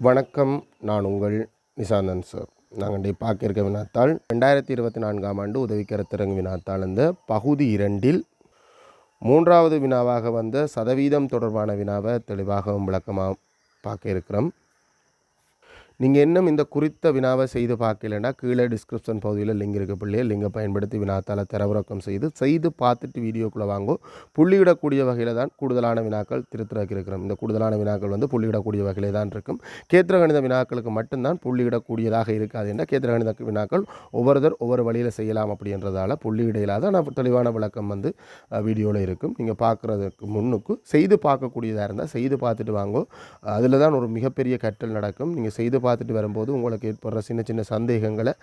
வணக்கம் நான் உங்கள் நிசாந்தன் சார் நாங்கள் இன்றைய பார்க்க இருக்க வினாத்தாள் ரெண்டாயிரத்தி இருபத்தி நான்காம் ஆண்டு உதவிக்கரத்திறங்கு வினாத்தாள் இந்த பகுதி இரண்டில் மூன்றாவது வினாவாக வந்த சதவீதம் தொடர்பான வினாவை தெளிவாகவும் விளக்கமாக பார்க்க இருக்கிறோம். நீங்கள் இன்னும் இந்த குறித்த வினாவை செய்து பார்க்கலன்னா கீழே டிஸ்கிரிப்ஷன் பகுதியில் லிங்க் இருக்க பிள்ளையை லிங்கை பயன்படுத்தி வினாத்தால் தரவிறக்கம் செய்து செய்து பார்த்துட்டு வீடியோக்குள்ளே வாங்கும் புள்ளியிடக்கூடிய வகையில் தான் கூடுதலான வினாக்கள் திருத்திறக்கு இருக்கிறோம் இந்த கூடுதலான வினாக்கள் வந்து புள்ளியிடக்கூடிய வகையில் தான் இருக்கும். கேத்திரகணித வினாக்களுக்கு மட்டும்தான் புள்ளியிடக்கூடியதாக இருக்காது என்ற கேத்திரகணித வினாக்கள் ஒவ்வொருத்தர் ஒவ்வொரு வழியில் செய்யலாம் அப்படின்றதால புள்ளியிட இல்லாத நான் தெளிவான விளக்கம் வந்து வீடியோவில் இருக்கும். நீங்கள் பார்க்குறதுக்கு முன்னுக்கு செய்து பார்க்கக்கூடியதாக இருந்தால் செய்து பார்த்துட்டு வாங்கோ. அதில் தான் ஒரு மிகப்பெரிய கற்றல் நடக்கும். நீங்கள் செய்து பார்த்துட்டு வரும்போது உங்களுக்கு ஏற்படுற சின்ன சின்ன சந்தேகங்களை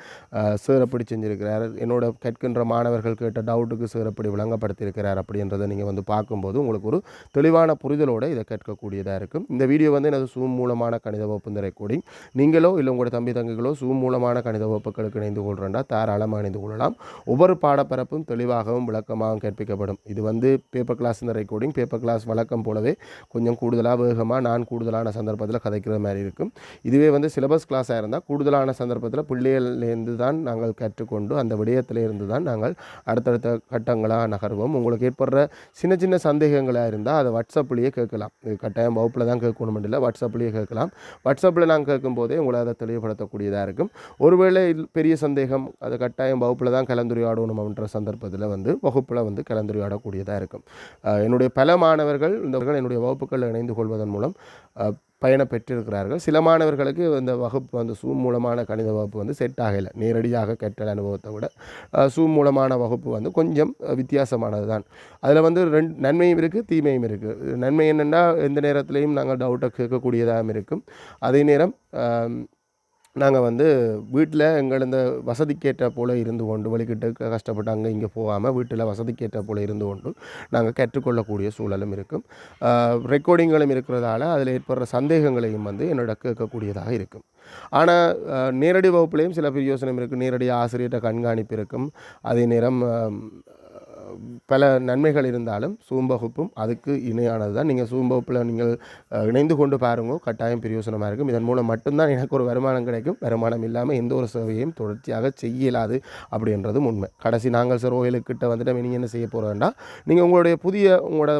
சேரப்படி செஞ்சுருக்கிறார். என்னோட கேட்கின்ற மாணவர்கள் கேட்ட டவுட்டுக்கு சேரப்படி விளங்கப்படுத்தியிருக்கிறார் அப்படின்றத நீங்கள் வந்து பார்க்கும்போது உங்களுக்கு ஒரு தெளிவான புரிதலோடு இதை கேட்கக்கூடியதாக இருக்கும். இந்த வீடியோ வந்து எனது சூம் மூலமான கணித வகுப்பு இந்த ரெக்கார்டிங் நீங்களோ இல்லை உங்களோட தம்பி தங்கைகளோ சூம் மூலமான கணித வகுப்புகளுக்கு இணைந்து கொள்கிறேன்டா தாராளமாக இணைந்து கொள்ளலாம். ஒவ்வொரு பாடப்பரப்பும் தெளிவாகவும் விளக்கமாகவும் கற்பிக்கப்படும் இது வந்து பேப்பர் கிளாஸ் இந்த ரெக்கார்டிங் பேப்பர் கிளாஸ் வழக்கம் போலவே கொஞ்சம் கூடுதலாக வேகமாக நான் கூடுதலான சந்தர்ப்பத்தில் கதைக்கிற மாதிரி இருக்கும். இதுவே வந்து சிலபஸ் கிளாஸாக இருந்தால் கூடுதலான சந்தர்ப்பத்தில் பிள்ளைகள்லேருந்து தான் நாங்கள் கற்றுக்கொண்டு அந்த விடயத்திலேருந்து தான் நாங்கள் அடுத்தடுத்த கட்டங்களாக நகர்வோம். உங்களுக்கு ஏற்படுற சின்ன சின்ன சந்தேகங்களாக இருந்தால் அதை வாட்ஸ்அப்லேயே கேட்கலாம். இது கட்டாயம் வகுப்பில் தான் கேட்கணும் இல்லை வாட்ஸ்அப்லேயே கேட்கலாம். வாட்ஸ்அப்பில் நாங்கள் கேட்கும்போதே உங்களை அதை தெளிவுபடுத்தக்கூடியதாக இருக்கும். ஒருவேளை பெரிய சந்தேகம் அது கட்டாயம் வகுப்பில் தான் கலந்துரையாடணும் அப்படின்ற சந்தர்ப்பத்தில் வந்து வகுப்பில் வந்து கலந்துரையாடக்கூடியதாக இருக்கும். என்னுடைய பல மாணவர்கள் இந்த என்னுடைய வகுப்புகளில் இணைந்து கொள்வதன் மூலம் பயணம் பெற்றிருக்கிறார்கள் சில மாணவர்களுக்கு இந்த வகுப்பு வந்து சூம் மூலமான கணித வகுப்பு வந்து செட் ஆகலை. நேரடியாக கற்றல் அனுபவத்தை விட சூம் மூலமான வகுப்பு வந்து கொஞ்சம் வித்தியாசமானது தான் அதில் வந்து ரெண்டு நன்மையும் இருக்குது தீமையும் இருக்குது நன்மை என்னென்னா எந்த நேரத்துலையும் நாங்கள் டவுட்டை கேட்கக்கூடியதாகவும் இருக்கும். அதே நேரம் நாங்கள் வந்து வீட்டில் எங்கள் இந்த வசதிக்கேற்ற போல் இருந்து கொண்டு வழிகிட்டு கஷ்டப்பட்டு அங்கே இங்கே போகாமல் வீட்டில் வசதிக்கேற்ற போல் இருந்து கொண்டு நாங்கள் கற்றுக்கொள்ளக்கூடிய சூழலும் இருக்கும். ரெக்கார்டிங்களும் இருக்கிறதால அதில் ஏற்படுற சந்தேகங்களையும் வந்து என்னோட கேட்கக்கூடியதாக இருக்கும். ஆனால் நேரடி வகுப்புலேயும் சில பிரயோசனம் இருக்குது நேரடி ஆசிரியர்கிட்ட கண்காணிப்பு இருக்கும். அதே நேரம் பல நன்மைகள் இருந்தாலும் சூம் வகுப்பும் அதுக்கு இணையானது தான் நீங்கள் சூம் வகுப்பில் நீங்கள் இணைந்து கொண்டு பாருங்க கட்டாயம் பிரயோசனமாக இருக்கும். இதன் மூலம் மட்டும்தான் எனக்கு ஒரு வருமானம் கிடைக்கும். வருமானம் இல்லாமல் எந்த ஒரு சேவையும் தொடர்ச்சியாக செய்ய இயலாது அப்படின்றதும் உண்மை. கடைசி நாங்கள் சார் கோயிலுக்கிட்ட வந்துட்டு நீங்கள் என்ன செய்ய போகிறோம்னா நீங்கள் உங்களுடைய புதிய உங்களோட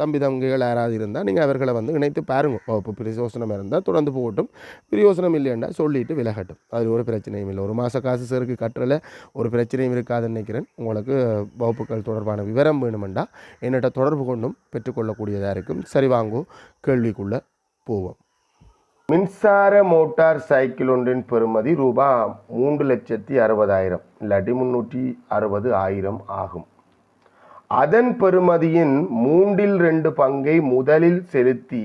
தம்பி தங்கைகள் யாராவது இருந்தால் நீங்கள் அவர்களை வந்து இணைத்து பாருங்க. வகுப்பு பிரயோசனம் இருந்தால் தொடர்ந்து போகட்டும். பிரயோசனம் இல்லைன்னா சொல்லிட்டு விலகட்டும். அதில் ஒரு பிரச்சனையும் இல்லை. ஒரு மாத காசு சருக்கு கட்டுறல ஒரு பிரச்சனையும் இருக்காதுன்னு நினைக்கிறேன். உங்களுக்கு வகுப்புகள் தொடர்பான விவரம் வேணுமெண்டா என்னிட்ட தொடர்பு கொண்டும் பெற்றுக்கொள்ளக்கூடியதாக இருக்கும். சரி வாங்கோ கேள்விக்குள்ளே போவோம். மின்சார மோட்டார் சைக்கிள் ஒன்றின் பெறுமதி ரூபா மூன்று லட்சத்தி அறுபதாயிரம் இல்லாட்டி முந்நூற்றி அறுபது ஆயிரம் ஆகும். அதன் பெறுமதியின் மூன்றில் ரெண்டு பங்கை முதலில் செலுத்தி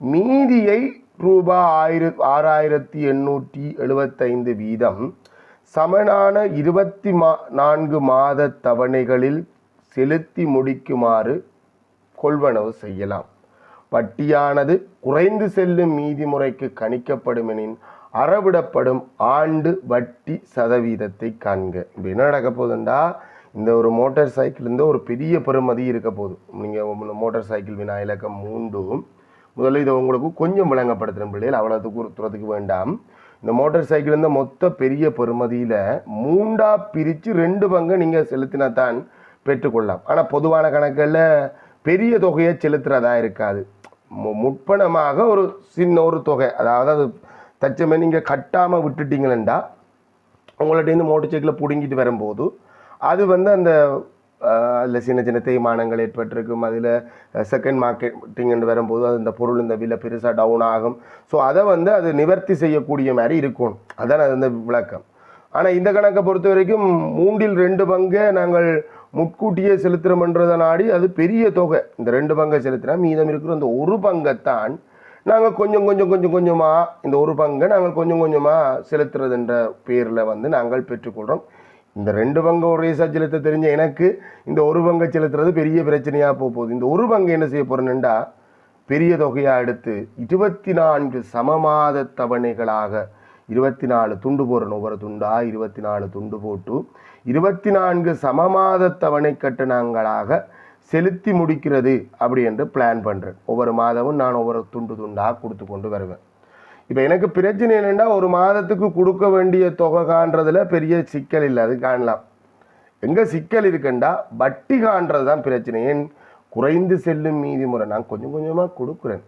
மீதியை ரூபா ஆயிர ஆறாயிரத்தி எண்ணூற்றி எழுபத்தைந்து வீதம் சமனான இருபத்தி மா நான்கு மாத தவணைகளில் செலுத்தி முடிக்குமாறு கொள்வனவு செய்யலாம். வட்டியானது குறைந்து செல்லும் மீதி முறைக்கு கணிக்கப்படுமெனின் அறவிடப்படும் ஆண்டு வட்டி சதவீதத்தை காண்க. இப்போ என்ன நடக்க போகுதுண்டா? இந்த ஒரு மோட்டார் சைக்கிள் இருந்து ஒரு பெரிய பெருமதி இருக்க போகுது. நீங்கள் மோட்டார் சைக்கிள் வினா இலக்கம் மூண்டும் முதல்ல இதை உங்களுக்கு கொஞ்சம் விளங்கப்படுத்துகிற பிள்ளைகள். அவ்வளோ தூரத்துக்கு வேண்டாம். இந்த மோட்டார் சைக்கிள் இருந்த மொத்த பெரிய பெறுமதியில் மூண்டா பிரித்து ரெண்டு பங்கு நீங்கள் செலுத்தினா தான் பெற்றுக்கொள்ளலாம் ஆனால் பொதுவான கணக்கில் பெரிய தொகையை செலுத்துகிறதா இருக்காது. மு- முற்பணமாக ஒரு சின்ன ஒரு தொகை. அதாவது அது தச்சமே நீங்கள் கட்டாமல் விட்டுட்டீங்களா உங்கள்கிட்ட மோட்டர் சைக்கிளை பிடுங்கிட்டு வரும்போது அது வந்து அந்த அதில் சின்ன சின்ன தேய்மானங்கள் ஏற்பட்டிருக்கும். அதில் செகண்ட் மார்க்கெட்டிங்னு வரும்போது அது இந்த பொருள் இந்த விலை பெருசாக டவுன் ஆகும். ஸோ அதை வந்து அது நிவர்த்தி செய்யக்கூடிய மாதிரி இருக்கும். அதான் அது அந்த விளக்கம். ஆனால் இந்த கணக்கை பொறுத்த வரைக்கும் மூன்றில் ரெண்டு பங்கை நாங்கள் முட்கூட்டியே செலுத்துகிறோம்ன்றதை நாடி அது பெரிய தொகை. இந்த ரெண்டு பங்கை செலுத்தினா மீதம் இருக்கிற அந்த ஒரு பங்கைத்தான் நாங்கள் கொஞ்சம் கொஞ்சம் கொஞ்சம் கொஞ்சமாக இந்த ஒரு பங்கை நாங்கள் கொஞ்சம் கொஞ்சமாக செலுத்துறதுன்ற பேரில் வந்து நாங்கள் பெற்றுக்கொள்கிறோம் இந்த ரெண்டு பங்கு ஒரே செலுத்த தெரிஞ்ச எனக்கு இந்த ஒரு பங்கை செலுத்துறது பெரிய பிரச்சனையாக போக போகுது. இந்த ஒரு பங்கு என்ன செய்ய போகிறேன்னுண்டா பெரிய தொகையாக எடுத்து இருபத்தி நான்கு சமமாத தவணைகளாக இருபத்தி நாலு துண்டு போடுறணும் ஒவ்வொரு துண்டா இருபத்தி நாலு துண்டு போட்டு இருபத்தி நான்கு சமமாத தவணை கட்டணங்களாக செலுத்தி முடிக்கிறது அப்படி என்று பிளான் பண்ணுறேன் ஒவ்வொரு மாதமும் நான் ஒவ்வொரு துண்டு துண்டாக கொடுத்து கொண்டு வருவேன். இப்போ எனக்கு பிரச்சனை என்னென்னா ஒரு மாதத்துக்கு கொடுக்க வேண்டிய தொகை காண்றதுல பெரிய சிக்கல் இல்லை அது காணலாம். எங்கே சிக்கல் இருக்குண்டா வட்டி காண்றது தான் பிரச்சனை. ஏன்? குறைந்து செல்லும் மீதி முறை. நான் கொஞ்சம் கொஞ்சமாக கொடுக்குறேன்.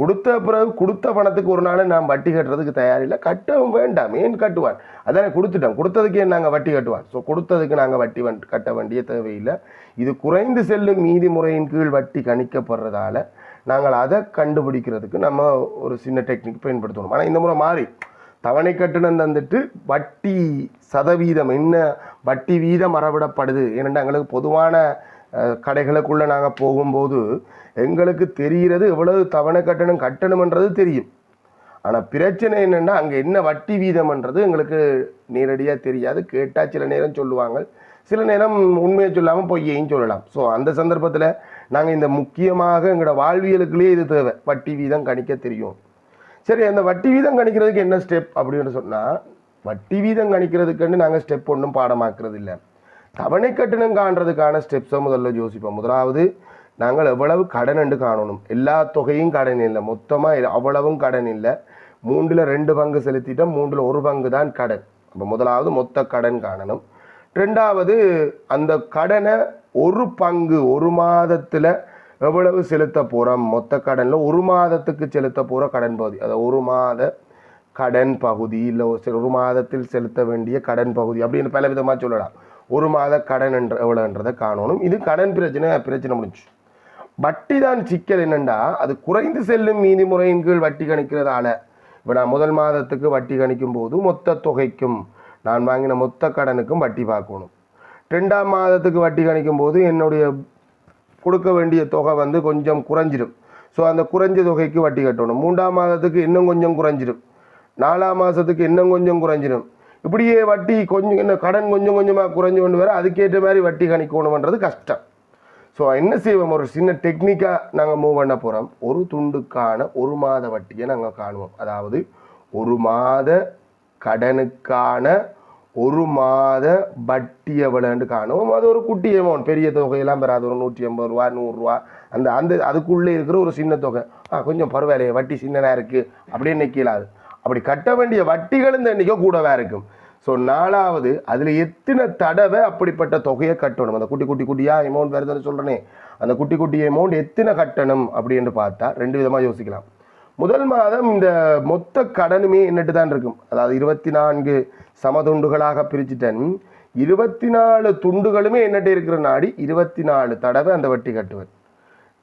கொடுத்த பிறகு கொடுத்த பணத்துக்கு ஒரு நாள் நான் வட்டி கட்டுறதுக்கு தயாரில்லை கட்டவும் வேண்டாம். ஏன் கட்டுவான்? அதானே கொடுத்துட்டோம். கொடுத்ததுக்கு ஏன் நாங்கள் வட்டி கட்டுவான்? ஸோ கொடுத்ததுக்கு நாங்கள் வட்டி வன் கட்ட வேண்டிய தேவையில்லை. இது குறைந்து செல்லும் மீதி முறையின் கீழ் வட்டி கணிக்கப்படுறதால நாங்கள் அதை கண்டுபிடிக்கிறதுக்கு நம்ம ஒரு சின்ன டெக்னிக் பயன்படுத்தணும். ஆனால் இந்த முறை மாறி தவணை கட்டணம் தந்துட்டு வட்டி சதவீதம் என்ன வட்டி வீதம் மறவிடப்படுது ஏனென்றால் எங்களுக்கு பொதுவான கடைகளுக்குள்ளே நாங்கள் போகும்போது எங்களுக்கு தெரிகிறது எவ்வளவு தவணை கட்டணம் கட்டணும்ன்றது தெரியும். ஆனால் பிரச்சனை என்னென்னா அங்கே என்ன வட்டி வீதம்ன்றது எங்களுக்கு நேரடியாக தெரியாது. கேட்டால் சில நேரம் சொல்லுவாங்க. சில நேரம் உண்மையை சொல்லாமல் பொய்யையும் சொல்லலாம். ஸோ அந்த சந்தர்ப்பத்தில் நாங்கள் இந்த முக்கியமாக எங்களோட வாழ்வியலுக்குள்ளேயே இது தேவை. வட்டி வீதம் கணிக்க தெரியும். சரி அந்த வட்டி வீதம் கணிக்கிறதுக்கு என்ன ஸ்டெப் அப்படின்னு சொன்னால் வட்டி வீதம் கணிக்கிறதுக்குன்னு நாங்கள் ஸ்டெப் ஒன்றும் பாடமாக்குறது இல்லை தவணை கட்டணம் காண்றதுக்கான ஸ்டெப்ஸை முதல்ல யோசிப்போம். முதலாவது நாங்கள் எவ்வளவு கடன் என்று காணணும். எல்லா தொகையும் கடன் இல்லை. மொத்தமாக அவ்வளவும் கடன் இல்லை. மூன்றில் ரெண்டு பங்கு செலுத்திட்டோம். மூன்றில் ஒரு பங்கு தான் கடன். அப்போ முதலாவது மொத்த கடன் காணணும். ரெண்டாவது அந்த கடனை ஒரு பங்கு ஒரு மாதத்தில் எவ்வளவு செலுத்த போகிறோம் மொத்த கடனில் ஒரு மாதத்துக்கு செலுத்த போகிற கடன் பகுதி. அதை ஒரு மாத கடன் பகுதி இல்லை ஒரு மாதத்தில் செலுத்த வேண்டிய கடன் பகுதி அப்படின்னு பல விதமாக சொல்லலாம். ஒரு மாத கடன் என்ற எவ்வளோன்றதை காணணும். இது கடன் பிரச்சனை பிரச்சனை முடிஞ்சு வட்டி தான் சிக்கல் என்னண்டா? அது குறைந்து செல்லும் மீதி முறையின் கீழ் வட்டி கணிக்கிறதால. இப்போ நான் முதல் மாதத்துக்கு வட்டி கணிக்கும் போது மொத்த தொகைக்கும் நான் வாங்கின மொத்த கடனுக்கும் வட்டி பார்க்கணும். ரெண்டாம் மாதத்துக்கு வட்டி கணிக்கும் போது என்னுடைய கொடுக்க வேண்டிய தொகை வந்து கொஞ்சம் குறைஞ்சிடும். ஸோ அந்த குறைஞ்ச தொகைக்கு வட்டி கட்டணும். மூன்றாம் மாதத்துக்கு இன்னும் கொஞ்சம் குறைஞ்சிடும். நாலாம் மாதத்துக்கு இன்னும் கொஞ்சம் குறைஞ்சிடும். இப்படியே வட்டி கொஞ்சம் என்ன கடன் கொஞ்சம் கொஞ்சமாக குறைஞ்சு கொண்டு வர அதுக்கேற்ற மாதிரி வட்டி கணிக்கணுன்றது கஷ்டம். ஸோ என்ன செய்வோம்? ஒரு சின்ன டெக்னிக்காக நாங்கள் மூவ் பண்ண போகிறோம் ஒரு துண்டுக்கான ஒரு மாத வட்டியை நாங்கள் காணுவோம். அதாவது ஒரு மாத கடனுக்கான ஒரு மாத வட்டி எவ்வளோன்னு காணும் அது ஒரு குட்டி அமௌண்ட் பெரிய தொகையெல்லாம் பெறாது ஒரு நூற்றி ஐம்பது ரூபா. நூறுரூவா அந்த அந்த அதுக்குள்ளே இருக்கிற ஒரு சின்ன தொகை. ஆ கொஞ்சம் பரவாயில்லையே வட்டி சின்னதாக இருக்குது அப்படின்னு நிற்கலாது அப்படி கட்ட வேண்டிய வட்டிகள் இந்த எண்ணிக்கை கூடவே இருக்கும். ஸோ நாலாவது அதில் எத்தனை தடவை அப்படிப்பட்ட தொகையை கட்டணும்? அந்த குட்டி குட்டி குட்டியாக அமௌண்ட் வருதுன்னு சொல்கிறேனே அந்த குட்டி குட்டி அமௌண்ட் எத்தனை கட்டணும் அப்படின்னு பார்த்தா ரெண்டு விதமாக யோசிக்கலாம். முதல் மாதம் இந்த மொத்த கடனுமே என்னட்டு தான் இருக்கும். அதாவது இருபத்தி நான்கு சமதுண்டுகளாக பிரிச்சுட்டேன். இருபத்தி நாலு துண்டுகளுமே என்னட்டு இருக்கிற நாடி இருபத்தி நாலு தடவை அந்த வட்டி கட்டுவேன்.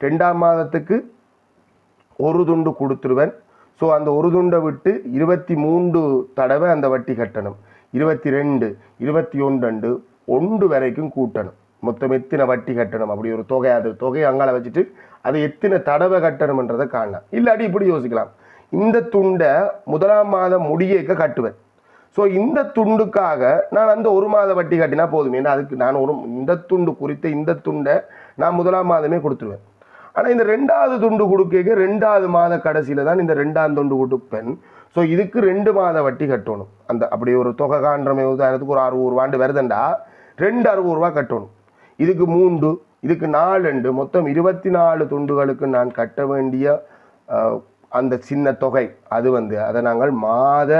ரெண்டாம் மாதத்துக்கு ஒரு துண்டு கொடுத்துருவேன். ஸோ அந்த ஒரு துண்டை விட்டு இருபத்தி மூன்று தடவை அந்த வட்டி கட்டணும். இருபத்தி ரெண்டு இருபத்தி ஒன்று ஒன்று வரைக்கும் கூட்டணும். மொத்தம் எத்தனை வட்டி கட்டணும்? அப்படி ஒரு தொகை அது தொகையை அங்கால வச்சுட்டு அதை எத்தனை தடவை கட்டணும்ன்றதை காணலாம். இல்லாட்டி இப்படி யோசிக்கலாம். இந்த துண்டை முதலாம் மாதம் முடியக்க கட்டுவேன். ஸோ இந்த துண்டுக்காக நான் அந்த ஒரு மாத வட்டி கட்டினா போதும். ஏன்னா அதுக்கு நான் ஒரு இந்த துண்டு குறித்த இந்த துண்டை நான் முதலாம் மாதமே கொடுத்துருவேன். ஆனால் இந்த ரெண்டாவது துண்டு கொடுக்க ரெண்டாவது மாத கடைசியில் தான் இந்த ரெண்டாம் துண்டு கொடுப்பேன். ஸோ இதுக்கு ரெண்டு மாத வட்டி கட்டணும். அந்த அப்படி ஒரு தொகை காண்றமே. உதாரணத்துக்கு ஒரு அறுபது ரூபாண்டு வருதுண்டா. ரெண்டு அறுபது ரூபா கட்டணும். இதுக்கு மூன்று இதுக்கு நாலு ரெண்டு. மொத்தம் இருபத்தி நாலு துண்டுகளுக்கு நான் கட்ட வேண்டிய அந்த சின்ன தொகை அது வந்து. அதை நாங்கள் மாத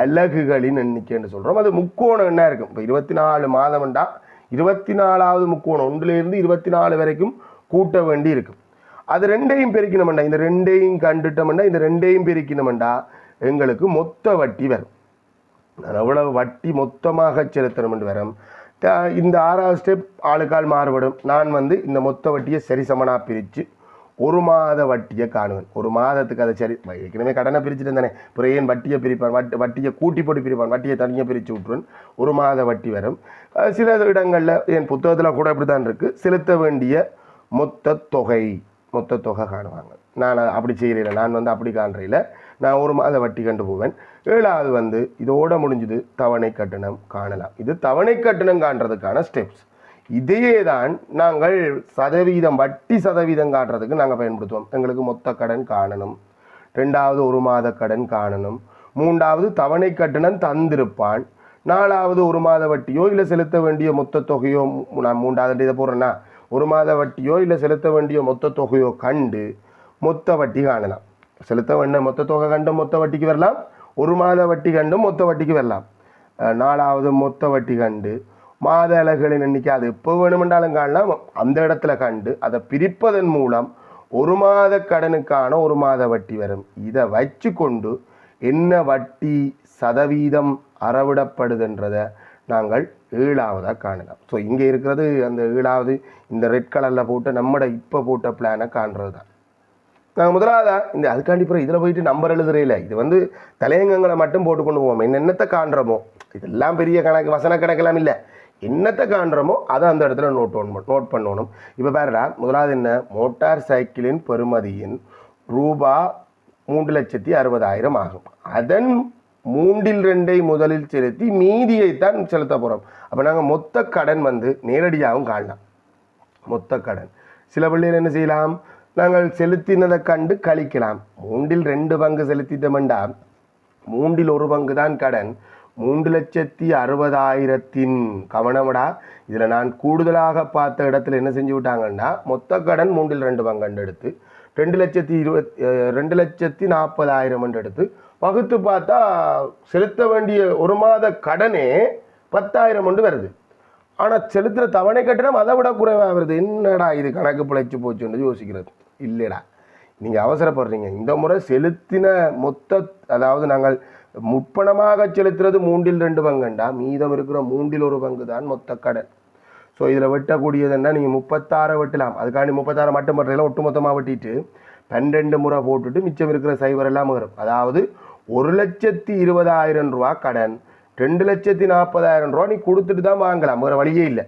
அலகுகளின் எண்ணிக்கைன்னு சொல்கிறோம் அது முக்கோணம் என்ன இருக்கும்? இப்போ இருபத்தி நாலு மாதம்டா இருபத்தி நாலாவது முக்கோணம். ஒன்றுலேருந்து இருபத்தி நாலு வரைக்கும் கூட்ட வேண்டி இருக்கும். அது ரெண்டையும் பெருக்கினோம்டா இந்த ரெண்டையும் கண்டுட்டோம்டா இந்த ரெண்டையும் பெருக்கினோம்டா எங்களுக்கு மொத்த வட்டி வரும். எவ்வளவு வட்டி மொத்தமாக செலுத்தணும் வரும்? இந்த ஆறாவது ஸ்டெப் ஆளுக்கால் மாறுபடும். நான் வந்து இந்த மொத்த வட்டியை சரிசமனாக பிரித்து ஒரு மாத வட்டியை காணுவேன். ஒரு மாதத்துக்கு அதை சரி ஏற்கனவே கடனை பிரிச்சுட்டு தானே. அப்புறம் ஏன் வட்டியை பிரிப்பான் வட்டி வட்டியை கூட்டி போட்டு பிரிப்பான் வட்டியை தனியாக பிரித்து விட்ருவேன் ஒரு மாத வட்டி வரும். சில இடங்களில் என் புத்தகத்தில் கூட இப்படி தான் இருக்குது செலுத்த வேண்டிய மொத்த தொகை மொத்த தொகை காணுவாங்க. நான் அப்படி செய்கிறேன் நான் வந்து அப்படி காண்றையில் நான் ஒரு மாத வட்டி கண்டு போவேன். ஏழாவது வந்து இதோட முடிஞ்சது தவணை கட்டணம் காணலாம். இது தவணை கட்டணம் காண்றதுக்கான ஸ்டெப்ஸ் இதையே தான் நாங்கள் சதவீதம் வட்டி சதவீதம் காட்டுறதுக்கு நாங்கள் பயன்படுத்துவோம். எங்களுக்கு மொத்த கடன் காணணும். ரெண்டாவது ஒரு மாத கடன் காணணும். மூன்றாவது தவணை கட்டணம் தந்திருப்பான். நாலாவது ஒரு மாத வட்டியோ இல்லை செலுத்த வேண்டிய மொத்த தொகையோ நான் மூன்றாவது இதை போடுறேன்னா ஒரு மாத வட்டியோ இல்லை செலுத்த வேண்டிய மொத்த தொகையோ கண்டு மொத்த வட்டி காணலாம். செலுத்த வேண்டிய மொத்த தொகை கண்டு மொத்த வட்டிக்கு வரலாம். ஒரு மாத வட்டி கண்டும் மொத்த வட்டிக்கு வரலாம். நாலாவது மொத்த வட்டி கண்டு மாத அலகுகளின் எண்ணிக்கை அது எப்போ வேணுமென்றாலும் காணலாம். அந்த இடத்துல கண்டு அதை பிரிப்பதன் மூலம் ஒரு மாத கடனுக்கான ஒரு மாத வட்டி வரும். இதை வச்சு கொண்டு என்ன வட்டி சதவீதம் அறவிடப்படுதுன்றதை நாங்கள் ஏழாவதாக காணலாம். ஸோ இங்கே இருக்கிறது அந்த ஏழாவது இந்த ரெட் கலரில் போட்டு நம்மட இப்போ போட்ட பிளானை காண்றது தான் நாங்கள் முதலாவதா இந்த அதுக்காண்டி பிறகு இதில் போயிட்டு நம்பர் எழுதுறையில இது வந்து தலையங்கங்களை மட்டும் போட்டு கொண்டு போவோம். என்னென்னத்தை காண்றோமோ? இதெல்லாம் பெரிய கணக்கு வசன கணக்கெல்லாம் இல்லை. என்னத்தை காண்றோமோ அதை அந்த இடத்துல நோட் ஒன் நோட் பண்ணணும். இப்போ பாருடா முதலாவது என்ன? மோட்டார் சைக்கிளின் பெறுமதியின் ரூபா மூன்று லட்சத்தி அறுபதாயிரம் ஆகும். அதன் மூன்றில் ரெண்டை முதலில் செலுத்தி மீதியைத்தான் செலுத்த போகிறோம் அப்போ நாங்கள் மொத்த கடன் வந்து நேரடியாகவும் காணலாம். மொத்த கடன். சில பிள்ளைகள் என்ன செய்யலாம்? நாங்கள் செலுத்தினதை கண்டு கழிக்கலாம் மூன்றில் ரெண்டு பங்கு செலுத்திட்டோம்டா மூன்றில் ஒரு பங்கு தான் கடன். மூன்று லட்சத்தி அறுபதாயிரத்தின் கவனமடா. இதில் நான் கூடுதலாக பார்த்த இடத்துல என்ன செஞ்சு விட்டாங்கன்னா மொத்த கடன் மூன்றில் ரெண்டு பங்கு எடுத்து ரெண்டு லட்சத்தி இருபத் ரெண்டு லட்சத்தி நாற்பதாயிரம் எடுத்து பகுத்து பார்த்தா செலுத்த வேண்டிய ஒரு மாத கடனே பத்தாயிரம் ஒன்று வருது. ஆனால் செலுத்துகிற தவணை கட்டணம் அதை விட குறைவாக வருது. என்னடா இது கணக்கு பிழைச்சி போச்சுன்னு யோசிக்கிறது. இல்லைடா. நீங்கள் அவசரப்படுறீங்க. இந்த முறை செலுத்தின மொத்த அதாவது நாங்கள் முப்பணமாக செலுத்துறது மூன்றில் ரெண்டு பங்குண்டா? மீதம் இருக்கிற மூன்றில் ஒரு பங்கு தான் மொத்த கடன். ஸோ இதில் வெட்டக்கூடியதுன்னா நீங்கள் முப்பத்தாறை வெட்டலாம். அதுக்காண்டி முப்பத்தாறு மட்டும் பண்ணுறதுல ஒட்டு மொத்தமாக வெட்டிட்டு பன்னெண்டு முறை போட்டுட்டு மிச்சம் இருக்கிற சைவர் எல்லாம் வரும் அதாவது ஒரு லட்சத்தி இருபதாயிரம் ரூபா கடன் ரெண்டு லட்சத்தி நாற்பதாயிரம் ரூபா நீ கொடுத்துட்டு தான் வாங்கலாம். வேறு வழியே இல்லை.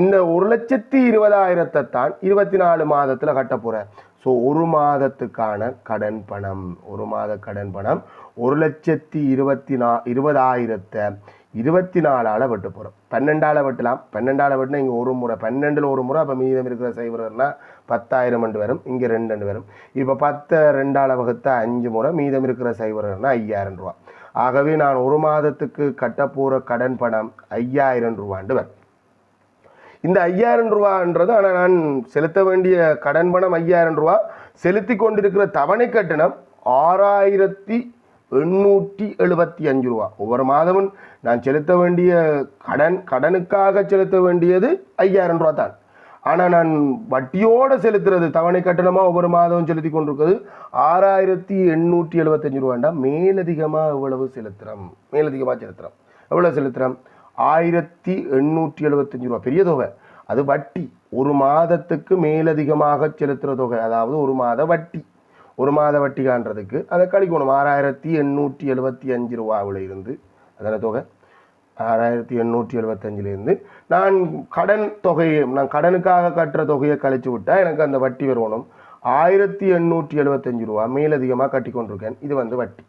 இந்த ஒரு லட்சத்தி இருபதாயிரத்தை தான் இருபத்தி நாலு மாதத்தில் கட்ட போகிறேன் ஸோ ஒரு மாதத்துக்கான கடன் பணம் ஒரு மாத கடன் பணம் ஒரு லட்சத்தி இருபத்தி நா இருபதாயிரத்தை இருபத்தி நாலால் வெட்ட போகிறோம் பன்னெண்டால் வெட்டலாம். பன்னெண்டால் வெட்டினா இங்கே ஒரு முறை பன்னெண்டில் ஒரு முறை அப்போ மீதம் இருக்கிற சைவர்னா பத்தாயிரம் ரெண்டு வரும். இங்கே ரெண்டு ரெண்டு வரும். இப்போ பத்து ரெண்டால் வகுத்த அஞ்சு முறை மீதம் இருக்கிற சைவர்னா ஐயாயிரம் ரூபா ஆகவே நான் ஒரு மாதத்துக்கு கட்ட போகிற கடன் பணம் ஐயாயிரம் ரூபாண்டு வரும். இந்த ஐயாயிரம் ரூபான்றது ஆனால் நான் செலுத்த வேண்டிய கடன் பணம் ஐயாயிரம் ரூபா. செலுத்தி கொண்டிருக்கிற தவணை கட்டணம் ஆறாயிரத்தி எண்ணூற்றி எழுபத்தி அஞ்சு ரூபா. ஒவ்வொரு மாதமும் நான் செலுத்த வேண்டிய கடன் கடனுக்காக செலுத்த வேண்டியது ஐயாயிரம் ரூபா தான். ஆனால் நான் வட்டியோடு செலுத்துறது தவணை கட்டணமாக ஒவ்வொரு மாதமும் செலுத்தி கொண்டிருக்கிறது ஆறாயிரத்தி எண்ணூற்றி எழுபத்தஞ்சு ரூபாண்டா. மேலதிகமாக எவ்வளவு செலுத்துகிறோம் மேலதிகமாக செலுத்துகிறோம் எவ்வளோ செலுத்துகிறோம் ஆயிரத்தி எண்ணூற்றி எழுபத்தஞ்சு ரூபா. பெரிய தொகை. அது வட்டி. ஒரு மாதத்துக்கு மேலதிகமாக செலுத்துகிற தொகை. அதாவது ஒரு மாத வட்டி. ஒரு மாத வட்டி காண்றதுக்கு அதை கழிக்கணும். ஆறாயிரத்தி எண்ணூற்றி எழுபத்தி அஞ்சு ரூபாவில் இருந்து அதன தொகை. ஆறாயிரத்தி எண்ணூற்றி எழுபத்தஞ்சிலேருந்து நான் கடன் தொகையை நான் கடனுக்காக கட்டுற தொகையை கழிச்சு விட்டால் எனக்கு அந்த வட்டி வருவணும் ஆயிரத்தி எண்ணூற்றி எழுபத்தஞ்சு ரூபா மேலதிகமாக கட்டி கொண்டிருக்கேன் இது வந்து வட்டி.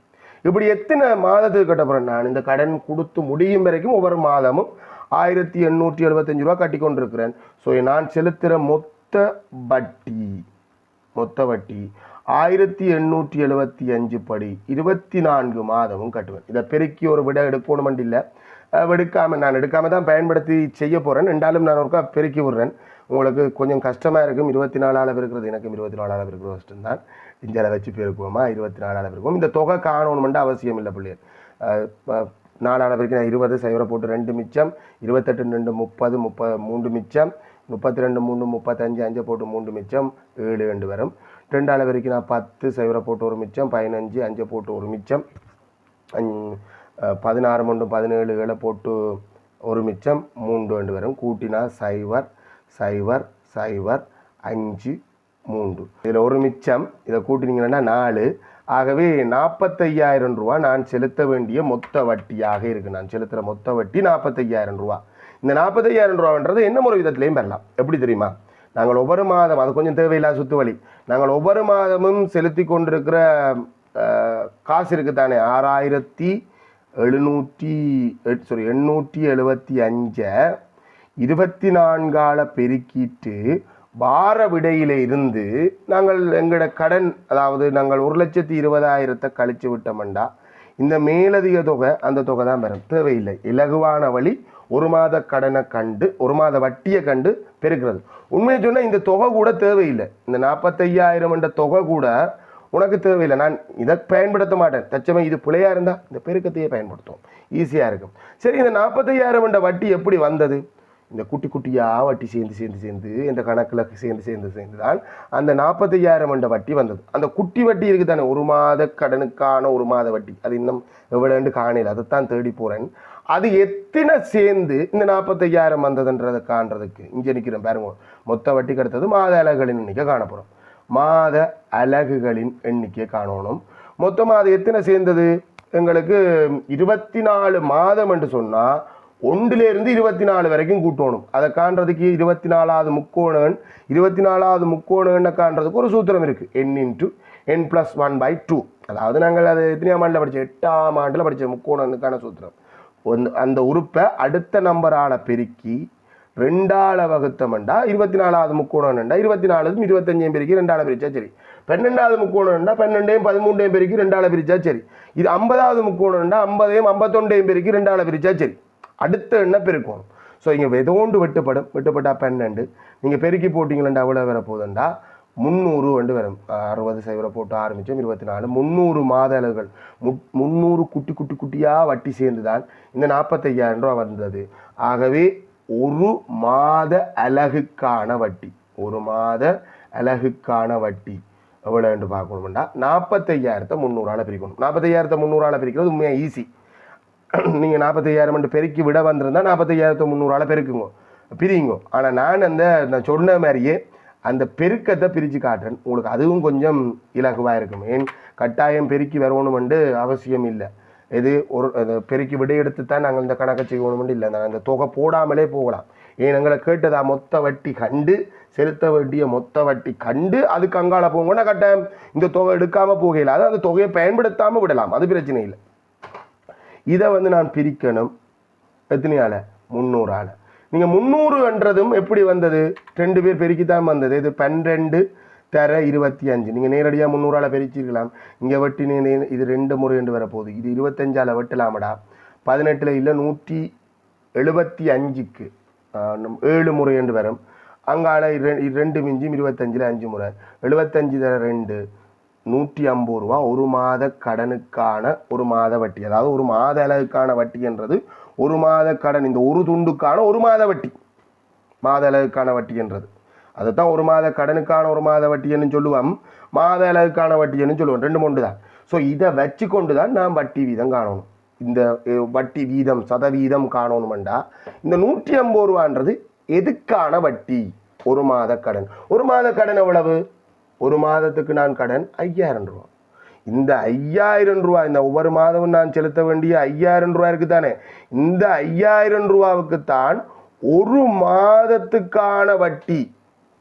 இப்படி எத்தனை மாதத்துக்கு கட்ட போகிறேன் நான்? இந்த கடன் கொடுத்து முடியும் வரைக்கும் ஒவ்வொரு மாதமும் ஆயிரத்தி எண்ணூற்றி எழுபத்தஞ்சு ரூபா கட்டி கொண்டிருக்கிறேன். ஸோ நான் செலுத்துகிற மொத்த வட்டி மொத்த வட்டி ஆயிரத்தி எண்ணூற்றி எழுபத்தி அஞ்சு படி இருபத்தி நான்கு மாதமும் கட்டுவேன். இதை பெருக்கி ஒரு விட எடுக்கணும் இல்லை. எடுக்காமல் நான் எடுக்காமல் தான் பயன்படுத்தி செய்ய போகிறேன் ரெண்டாலும் நான் ஒருக்கா பெருக்கி விடுறேன். உங்களுக்கு கொஞ்சம் கஷ்டமாக இருக்கும். இருபத்தி நாலு அளவு இருக்கிறது எனக்கும் இருபத்தி நாலு அளவு இருக்கிற கஷ்டம்தான். இந்தியாவில் வச்சு பெருக்குவோமா இருபத்தி நாலு அளவு இருக்கும் இந்த தொகை காணணுமெண்டு அவசியம் இல்லை பிள்ளையர் நாலு அளவிற்கு நான் இருபது சைவரை போட்டு ரெண்டு மிச்சம். இருபத்தெட்டு ரெண்டு முப்பது முப்ப மூன்று மிச்சம். முப்பத்தி ரெண்டு மூணு முப்பத்தஞ்சு அஞ்சு போட்டு மூன்று மிச்சம். ஏழு ரெண்டு வரும். ரெண்டு அளவிற்கு நான் பத்து சைவரை போட்டு ஒரு மிச்சம். பதினஞ்சு அஞ்சு போட்டு ஒரு மிச்சம். பதினாறு மூன்று பதினேழு ஏழை போட்டு ஒரு மிச்சம். மூன்று ரெண்டு வரும். கூட்டினா சைவர் சைவர் சைவர் அஞ்சு மூன்று. இதில் ஒரு மிச்சம் இதை கூட்டினீங்கன்னா நாலு. ஆகவே நாற்பத்தையாயிரம் ரூபா நான் செலுத்த வேண்டிய மொத்த வட்டியாக இருக்குது நான் செலுத்துகிற மொத்த வட்டி நாற்பத்தையாயிரம் ரூபா. இந்த நாற்பத்தையாயிரம் ரூபான்றது என்ன ஒரு விதத்துலையும் பெறலாம். எப்படி தெரியுமா? நாங்கள் ஒவ்வொரு மாதம் அது கொஞ்சம் தேவையில்லாத சுத்து வழி நாங்கள் ஒவ்வொரு மாதமும் செலுத்தி கொண்டிருக்கிற காசு இருக்கு தானே ஆறாயிரத்தி எழுநூற்றி சாரி எண்ணூற்றி எழுபத்தி அஞ்சை இருபத்தி நான்கால பெருக்கிட்டு வார விடையில இருந்து நாங்கள் எங்களோட கடன் அதாவது நாங்கள் ஒரு லட்சத்தி இருபதாயிரத்தை கழிச்சு விட்டோம்டா இந்த மேலதிக தொகை அந்த தொகை தான் வரும். தேவையில்லை. இலகுவான வழி ஒரு மாத கடனை கண்டு ஒரு மாத வட்டியை கண்டு பெருக்கிறது. உண்மையை சொன்னால் இந்த தொகை கூட தேவையில்லை. இந்த நாற்பத்தையாயிரம் என்ற தொகை கூட உனக்கு தேவையில்லை. நான் இதை பயன்படுத்த மாட்டேன். தச்சமே இது பிழையா இருந்தால் இந்த பெருக்கத்தையே பயன்படுத்துவோம். ஈஸியாக இருக்கும். சரி இந்த நாற்பத்தையாயிரம் என்ற வட்டி எப்படி வந்தது? இந்த குட்டி குட்டியாக வட்டி சேர்ந்து சேர்ந்து சேர்ந்து இந்த கணக்கில் சேர்ந்து சேர்ந்து சேர்ந்து தான் அந்த நாற்பத்தையாயிரம் என்ற வட்டி வந்தது. அந்த குட்டி வட்டி இருக்குது தானே ஒரு மாத கடனுக்கான ஒரு மாத வட்டி. அது இன்னும் எவ்வளோண்டு காணையில் அதைத்தான் தேடி போகிறேன் அது எத்தனை சேர்ந்து இந்த நாற்பத்தையாயிரம் வந்ததுன்றதை காண்றதுக்கு இங்கே நிற்கிறேன் பாருங்க. மொத்த வட்டி கிடைத்தது மாத அலகுகளின் எண்ணிக்கை காணப்படும். மாத அலகுகளின் எண்ணிக்கையை காணணும். மொத்தமாக அது எத்தனை சேர்ந்தது? எங்களுக்கு இருபத்தி நாலு மாதம் என்று சொன்னால் ஒன்றிலிருந்து இருபத்தி நாலு வரைக்கும் கூட்டணும். அதை காண்றதுக்கு இருபத்தி நாலாவது முக்கோணன் இருபத்தி நாலாவது முக்கோணனை காண்றதுக்கு ஒரு சூத்திரம் இருக்குது n into n plus one by two அதாவது நாங்கள் அது எத்தனையாம் ஆண்டில் படித்தோம் எட்டாம் ஆண்டில் படித்த முக்கோணனுக்கான சூத்திரம். ஒன்று அந்த உறுப்பை அடுத்த நம்பரால் பெருக்கி ரெண்டால வகுத்தமெண்டா இருபத்தி நாலாவது முக்கோணம்டா இருபத்தி நாலுக்கும் இருபத்தஞ்சையும் பெருக்கி ரெண்டால பிரிச்சா சரி. பன்னெண்டாவது முக்கோணம்டா பன்னெண்டையும் பதிமூண்டையும் பெருக்கி ரெண்டால பிரிச்சா சரி. இது ஐம்பதாவது முக்கோணம்டா ஐம்பதையும் ஐம்பத்தொண்டையும் பெருக்கி ரெண்டால பிரிச்சா சரி. அடுத்த எண்ணெய் பெருக்கணும்? ஸோ இங்கே வெதோண்டு வெட்டுப்படும்? வெட்டுப்பட்டால் பன்னெண்டு நீங்கள் பெருக்கி போட்டிங்களா அவ்வளோ வர போதுண்டா? முந்நூறு வந்து வரும். அறுபது சைவரை போட்டு ஆரம்பித்தோம் இருபத்தி நாலு முந்நூறு மாத அளவுகள். மு முந்நூறு குட்டி குட்டி குட்டியாக வட்டி சேர்ந்து தான் இந்த நாற்பத்தையாயிரம் ரூபா வந்தது. ஆகவே ஒரு மாத அலகுக்கான வட்டி. ஒரு மாத அலகுக்கான வட்டி. எவ்வளோன்னு பார்க்கணும்டா? நாற்பத்தையாயிரத்தை முந்நூறால் பிரிக்கணும். நாற்பத்தையாயிரத்தை முந்நூறால் பிரிக்கிறது உண்மையாக ஈஸி நீங்கள் நாற்பத்தையாயிரம் பெருக்கி விட வந்திருந்தா முந்நூறு முந்நூறால் பெருக்குங்க. பிரிங்க ஆனால் நான் அந்த நான் சொன்ன மாதிரியே அந்த பெருக்கத்தை பிரித்து காட்டுறேன். உங்களுக்கு அதுவும் கொஞ்சம் இலகுவாக இருக்கும். ஏன்? கட்டாயம் பெருக்கி வரணுமெண்டு அவசியம் இல்லை. இது ஒரு பெருக்கி விட எடுத்து தான் நாங்கள் இந்த கணக்கை செய்யணுமெண்டு இல்லை. நாங்கள் அந்த தொகை போடாமலே போகலாம். ஏன்? எங்களை கேட்டதா மொத்த வட்டி கண்டு செலுத்த வேண்டிய மொத்த வட்டி கண்டு அதுக்கு அங்கால போங்கன்னா கட்டாயம் இந்த தொகை எடுக்காமல் போகையில் அது அந்த தொகையை பயன்படுத்தாமல் விடலாம். அது பிரச்சனை இல்லை. இதை வந்து நான் பிரிக்கணும். எத்தனையால? முந்நூறால். நீங்கள் முந்நூறுன்றதும் எப்படி வந்தது? ரெண்டு பேர் பெருக்கி தான் வந்தது. இது பன்னிரெண்டு தர இருபத்தி அஞ்சு. நீங்கள் நேரடியாக முந்நூறால் பெருக்கிருக்கலாம் இங்கே வெட்டி இது ரெண்டு முறை ரெண்டு வரப்போகுது. இது இருபத்தஞ்சால வெட்டலாமடா. பதினெட்டில் இல்லை நூற்றி எழுபத்தி அஞ்சுக்கு. ஏழு முறை என்று வரும். அங்கால ரெண்டு மிஞ்சும் இருபத்தஞ்சில் அஞ்சு முறை. எழுபத்தஞ்சு தர ரெண்டு. நூற்றி ஐம்பது ரூபா ஒரு மாத கடனுக்கான ஒரு மாத வட்டி. அதாவது ஒரு மாத அளவுக்கான வட்டின்றது ஒரு மாத கடன் இந்த ஒரு துண்டுக்கான ஒரு மாத வட்டி. மாத அளவுக்கான வட்டின்றது அதுதான் ஒரு மாத கடனுக்கான ஒரு மாத வட்டின்னு சொல்லுவோம். மாத அளவுக்கான வட்டின்னு சொல்லுவோம். ரெண்டு மூன்று தான். ஸோ இதை வச்சு கொண்டு தான் நாம் வட்டி வீதம் காணணும். இந்த வட்டி வீதம் சதவீதம் காணணுமெண்டா இந்த நூற்றி ஐம்பது ரூபான்றது எதுக்கான வட்டி? ஒரு மாத கடன். ஒரு மாத கடன் எவ்வளவு? ஒரு மாதத்துக்கு நான் கடன் ஐயாயிரம் ரூபா. இந்த ஐயாயிரம் ரூபா இந்த ஒவ்வொரு மாதமும் நான் செலுத்த வேண்டிய ஐயாயிரம் ரூபா இருக்கு தானே இந்த ஐயாயிரம் ரூபாவுக்கு தான் ஒரு மாதத்துக்கான வட்டி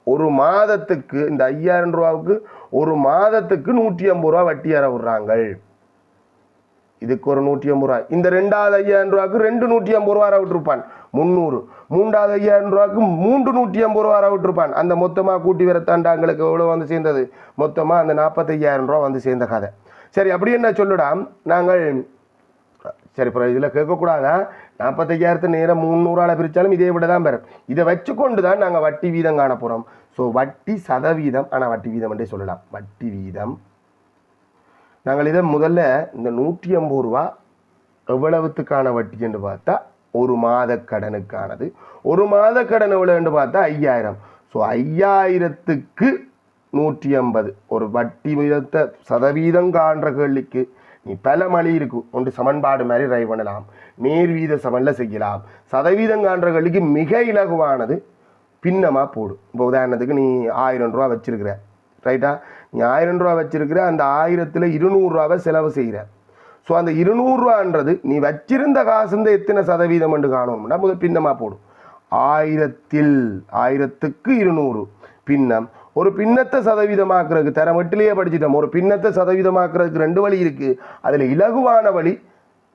ஒரு மாதத்துக்கு இந்த ஐயாயிரம் ரூபாவுக்கு ஒரு மாதத்துக்கு நூற்றி ஐம்பது ரூபா வட்டி ஏற விடுறாங்க இதுக்கு ஒரு நூற்றி ஐம்பது ரூபா. இந்த ரெண்டாவது ஐயாயிரம் ரூபாவுக்கு ரெண்டு நூற்றி ஐம்பது ரூபா விட்டுருப்பான். முந்நூறு. மூன்றாவது ஐயாயிரம் ரூபாய்க்கு மூன்று நூற்றி ஐம்பது ரூபா விட்டுருப்பான். அந்த மொத்தமாக கூட்டி வரத்தாண்டாங்களுக்கு எவ்வளோ வந்து சேர்ந்தது? மொத்தமாக அந்த நாற்பத்தையாயிரம் ரூபா வந்து சேர்ந்த கதை. சரி அப்படி என்ன சொல்லுடாம் நாங்கள் சரி இப்போ இதில் கேட்கக்கூடாதா? நாற்பத்தையாயிரத்து நேரம் முந்நூறால் பிரித்தாலும் இதே விட தான் பெறும். இதை வச்சுக்கொண்டு தான் நாங்கள் வட்டி வீதம் காண போகிறோம் ஸோ வட்டி சதவீதம் ஆனால் வட்டி வீதம் என்றே சொல்லலாம். வட்டி வீதம். நாங்கள் இதை முதல்ல இந்த நூற்றி ஐம்பது ரூபா எவ்வளவுத்துக்கான வட்டி என்று பார்த்தா ஒரு மாத கடனுக்கானது. ஒரு மாத கடன் எவ்வளோன்னு பார்த்தா ஐயாயிரம். ஸோ ஐயாயிரத்துக்கு நூற்றி ஐம்பது ஒரு வட்டி வீதத்தை சதவீதம் காண்ற கேள்விக்கு நீ பல மொழி இருக்கும் ஒன்று சமன்பாடு மாதிரி ட்ரை பண்ணலாம். நேர் வீத சமனில் செய்யலாம். சதவீதம் காண்ற கேள்விக்கு மிக இலகுவானது பின்னமாக போடும் இப்போ உதாரணத்துக்கு நீ ஆயிரம் ரூபா வச்சிருக்கிற. ரைட்டா நீ ஆயிரம் ரூபா வச்சிருக்கிற. அந்த ஆயிரத்தில் இருநூறுரூவாவை செலவு செய்கிற ஸோ அந்த இருநூறுவான்றது நீ வச்சிருந்த காசுந்த எத்தனை சதவீதம் என்று காணணும்னா முதல் பின்னமாக போடும். ஆயிரத்தில் ஆயிரத்துக்கு இருநூறு. பின்னம் ஒரு பின்னத்தை சதவீதமாக்குறதுக்கு தர மட்டிலேயே படிச்சிட்டோம். ஒரு பின்னத்தை சதவீதமாக்குறதுக்கு ரெண்டு வழி இருக்குது அதில் இலகுவான வழி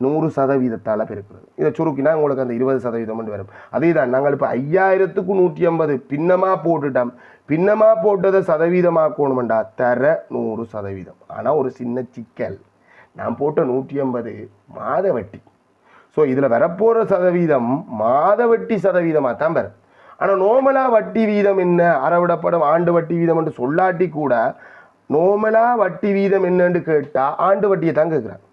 நூறு சதவீதத்தால் பெருக்கிறது. இதை சுருக்கினா உங்களுக்கு அந்த இருபது சதவீதம் வரும். அதே தான் நாங்கள் இப்போ ஐயாயிரத்துக்கு நூற்றி ஐம்பது பின்னமாக போட்டுட்டோம். பின்னமாக போட்டதை சதவீதமாக்கணுமெண்டா தர நூறு சதவீதம். ஆனால் ஒரு சின்ன சிக்கல். நான் போட்ட நூற்றி ஐம்பது மாத வட்டி ஸோ இதில் வரப்போகிற சதவீதம் மாத வட்டி சதவீதமாக தான் வரும் ஆனால் நோமலாக வட்டி வீதம் என்ன? அறவிடப்படும் ஆண்டு வட்டி வீதம் என்று சொல்லாட்டி கூட நோமலாக வட்டி வீதம் என்னன்னு கேட்டால் ஆண்டு வட்டியை தான் கேட்குறாங்க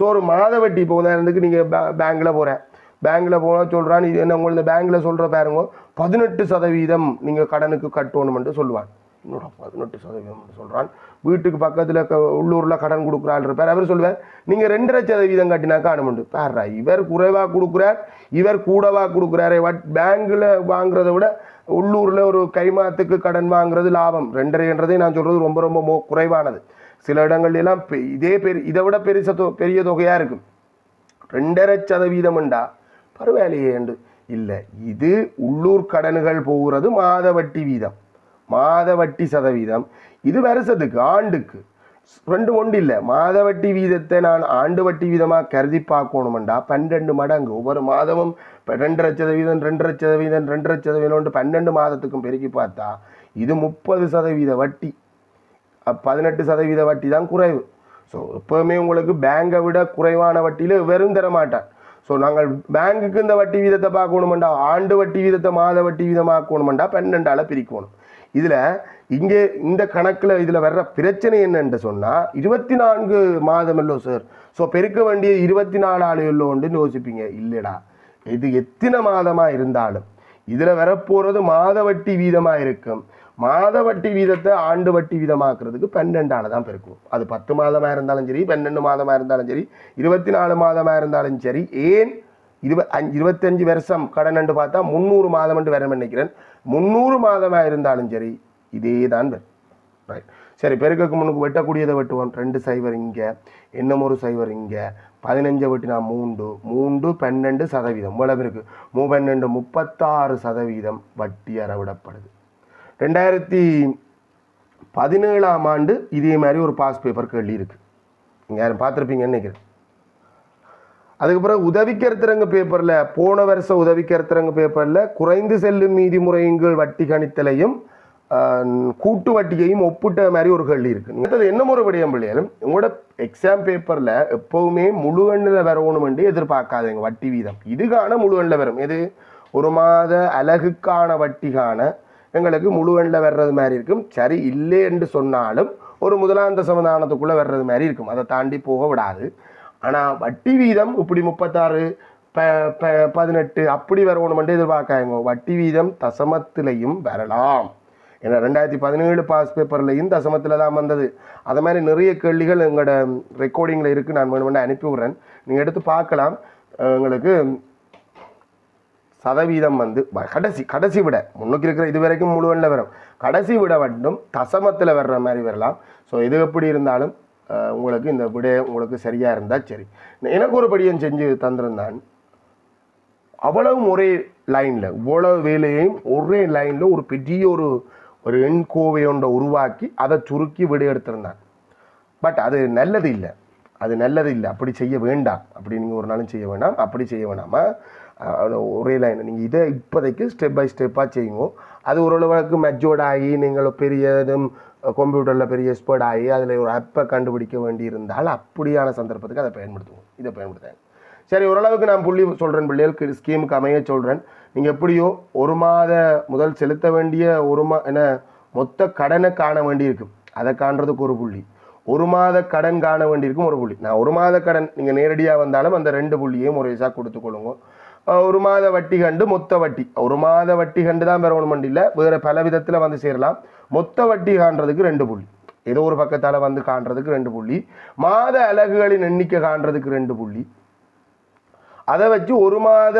ஸோ ஒரு மாத வட்டி இப்போ உதாரணத்துக்கு நீங்கள் பே பேங்க்கில் போகிறேன் பேங்க்கில் போனால் சொல்கிறான் இது என்ன உங்களுக்கு பேங்க்கில் சொல்கிற பாருங்க பதினெட்டு சதவீதம் நீங்கள் கடனுக்கு கட்டணும்ன்ட்டு சொல்லுவான். என்னோட பதினெட்டு சதவீதம் சொல்கிறான் வீட்டுக்கு பக்கத்தில் உள்ளூரில் கடன் கொடுக்குற ஆள் இருப்பார். அவர் சொல்லுவார் நீங்கள் ரெண்டரை சதவீதம் கட்டினா காணுமுண்டு பாருடா இவர் குறைவாக கொடுக்குறார் இவர் கூடவா கொடுக்குறாரு வட் பேங்கில் வாங்குறத விட உள்ளூரில் ஒரு கைமாத்துக்கு கடன் வாங்குறது லாபம். ரெண்டரைன்றதே நான் சொல்கிறது ரொம்ப ரொம்ப மோ குறைவானது. சில இடங்கள்லாம் பெ- இதே பெரு இதை விட பெருச தொ பெரிய தொகையாக இருக்கும். ரெண்டரை சதவீதம்ண்டா பரவாயில்லையே என்று. இல்லை இது உள்ளூர் கடன்கள் போகிறது மாத வட்டி வீதம். மாத வட்டி சதவீதம். இது வருஷத்துக்கு ஆண்டுக்கு. ரெண்டு ஒன்று இல்லை மாத வட்டி வீதத்தை நான் ஆண்டு வட்டி வீதமாக கருதி பார்க்கணுமெண்டா? பன்னெண்டு மடங்கு. ஒவ்வொரு மாதமும் இப்போ ரெண்டரை சதவீதம் ரெண்டரை சதவீதம் ரெண்டரை சதவீதம்ன்ட்டு பன்னெண்டு மாதத்துக்கும் பெருக்கி பார்த்தா இது முப்பது சதவீத வட்டி. பதினெட்டு சதவீத வட்டி தான் குறைவு. ஸோ எப்போவுமே உங்களுக்கு பேங்கை விட குறைவான வட்டியில் வெறும் தர மாட்டேன். ஸோ நாங்கள் பேங்குக்கு இந்த வட்டி வீதத்தை பார்க்கணுமெண்டா? ஆண்டு வட்டி வீதத்தை மாத வட்டி வீதமாக்கணுமெண்டா? பன்னெண்டால் பிரிக்கணும். இதில் இங்கே இந்த கணக்கில் இதில் வர்ற பிரச்சனை என்னென்று சொன்னால் இருபத்தி நான்கு மாதம் இல்லோ சார் ஸோ பெருக்க வேண்டிய இருபத்தி நாலு ஆளு இல்லோன்னு யோசிப்பீங்க. இல்லைடா. இது எத்தனை மாதமாக இருந்தாலும் இதில் வரப்போகிறது மாத வட்டி வீதமாக இருக்கும். மாத வட்டி வீதத்தை ஆண்டு வட்டி வீதமாக்குறதுக்கு பன்னெண்டால தான் பெருக்கும் அது பத்து மாதமாக இருந்தாலும் சரி பன்னெண்டு மாதமாக இருந்தாலும் சரி இருபத்தி நாலு மாதமாக இருந்தாலும் சரி ஏன் இருப அஞ்சு இருபத்தஞ்சு வருஷம் கடனண்டு பார்த்தா முந்நூறு மாதம் என்று வரணும் நினைக்கிறேன். முந்நூறு மாதமாக இருந்தாலும் சரி இதே தான் வரும். ரைட் சரி பெருக்கக்கு முன்னுக்கு வெட்டக்கூடியதை வெட்டுவோம். ரெண்டு சைவர் இங்கே இன்னும் ஒரு சைவர் இங்கே. பதினஞ்சை வெட்டினா மூன்று மூன்று பன்னெண்டு சதவீதம். இவ்வளவு இருக்குது மூ பன்னெண்டு முப்பத்தாறு சதவீதம் வட்டி அறவிடப்படுது. ரெண்டாயிரத்தி பதினேழாம் ஆண்டு இதே மாதிரி ஒரு பாஸ் பேப்பர் கேள்வி இருக்குது நீங்கள் யாரும் பார்த்துருப்பீங்கன்னு நினைக்கிறேன். அதுக்கப்புறம் உதவிக்கருத்திரங்க பேப்பரில் போன வருஷம் உதவிக்கருத்திரங்க பேப்பரில் குறைந்து செல்லும் மீதி வட்டி கணித்தலையும் கூட்டு வட்டியையும் ஒப்பிட்ட மாதிரி ஒரு கேள்வி இருக்குது அடுத்தது என்ன முறை விடயம் பிள்ளைகளும் உங்களோட எக்ஸாம் பேப்பரில் எப்போவுமே முழு எண்ணில் வரணுமென்று எதிர்பார்க்காதீங்க வட்டி வீதம். இதுக்கான முழு எண்ணில் வரும். எது? ஒரு மாத அலகுக்கான வட்டிக்கான எங்களுக்கு முழு எண்ணில் வர்றது மாதிரி இருக்கும். சரி இல்லை என்று சொன்னாலும் ஒரு முதலாந்த சமதானத்துக்குள்ளே வர்றது மாதிரி இருக்கும். அதை தாண்டி போக விடாது. ஆனால் வட்டி வீதம் இப்படி முப்பத்தாறு ப ப பதினெட்டு அப்படி வரணுமென்று எதிர்பார்க்காங்க வட்டி வீதம் தசமத்திலையும் வரலாம். ஏன்னா ரெண்டாயிரத்தி பதினேழு பாஸ் பேப்பர்லையும் தசமத்தில் தான் வந்தது. அது மாதிரி நிறைய கேள்விகள் எங்களோட ரெக்கார்டிங்கில் இருக்குது நான் வேணும் அனுப்பி விட்றேன். நீங்கள் எடுத்து பார்க்கலாம். எங்களுக்கு சதவீதம் வந்து கடைசி கடைசி விட முன்னுக்கு இருக்கிற இது வரைக்கும் முழுவனில் வரும். கடைசி விட மட்டும் தசமத்தில் வர்ற மாதிரி வரலாம். ஸோ எது எப்படி இருந்தாலும் உங்களுக்கு இந்த விடை உங்களுக்கு சரியாக இருந்தால் சரி. எனக்கு ஒரு படியும் செஞ்சு தந்திருந்தான் அவ்வளவும் ஒரே லைனில் இவ்வளவு வேலையையும் ஒரே லைனில் ஒரு பெரிய ஒரு ஒரு எண் கோவை ஒன்றை உருவாக்கி அதை சுருக்கி விடை எடுத்திருந்தான். பட் அது நல்லது இல்லை. அது நல்லது இல்லை அப்படி செய்ய வேண்டாம். அப்படி நீங்கள் ஒரு நாளும் செய்ய வேண்டாம். அப்படி செய்ய வேணாமா. ஒரே லைன் நீங்கள் இதை இப்போதைக்கு ஸ்டெப் பை ஸ்டெப்பாக செய்யுங்க. அது ஓரளவுக்கு மெச்சோர்ட் ஆகி நீங்கள் பெரிய கம்ப்யூட்டரில் பெரிய எக்ஸ்பர்ட் ஆகி அதில் ஒரு ஆப்பை கண்டுபிடிக்க வேண்டி இருந்தால் அப்படியான சந்தர்ப்பத்துக்கு அதை பயன்படுத்துவோம். இதை பயன்படுத்தாங்க சரி ஓரளவுக்கு நான் புள்ளி சொல்கிறேன் பிள்ளைகளுக்கு ஸ்கீமுக்கு அமைய சொல்கிறேன் நீங்கள் எப்படியோ ஒரு மாத முதல் செலுத்த வேண்டிய ஒரு மா என்ன மொத்த கடனை காண வேண்டியிருக்கும். அதை காண்றதுக்கு ஒரு புள்ளி. ஒரு மாத கடன் காண வேண்டியிருக்கும் ஒரு புள்ளி. நான் ஒரு மாத கடன் நீங்கள் நேரடியாக வந்தாலும் அந்த ரெண்டு புள்ளியையும் ஒரு வயசாக கொடுத்துக்கொள்ளுங்க ஒரு மாத வட்டி கண்டு மொத்த வட்டி. ஒரு மாத வட்டி கண்டு தான் பெறணும் இல்லை வேறு பல விதத்தில் வந்து சேரலாம். மொத்த வட்டி காண்றதுக்கு ரெண்டு புள்ளி. ஏதோ ஒரு பக்கத்தால் வந்து காண்றதுக்கு ரெண்டு புள்ளி. மாத அலகுகளின் எண்ணிக்கை காண்றதுக்கு ரெண்டு புள்ளி. அதை வச்சு ஒரு மாத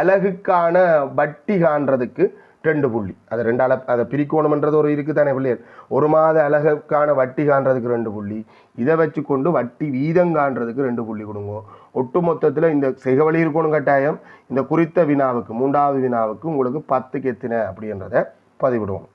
அலகுக்கான வட்டி காண்றதுக்கு ரெண்டு புள்ளி. அது ரெண்டு அள அதை பிரிக்கணுமன்றது ஒரு இருக்குது தானே பிள்ளையர் ஒரு மாத அழகுக்கான வட்டி காண்றதுக்கு ரெண்டு புள்ளி. இதை வச்சு கொண்டு வட்டி வீதம் காண்றதுக்கு ரெண்டு புள்ளி கொடுங்க. ஒட்டு மொத்தத்தில் இந்த செகவழி இருக்கணும் கட்டாயம். இந்த குறித்த வினாவுக்கு மூன்றாவது வினாவுக்கு உங்களுக்கு பத்துக்கு எத்தின அப்படின்றத பதிவிடுவோம்.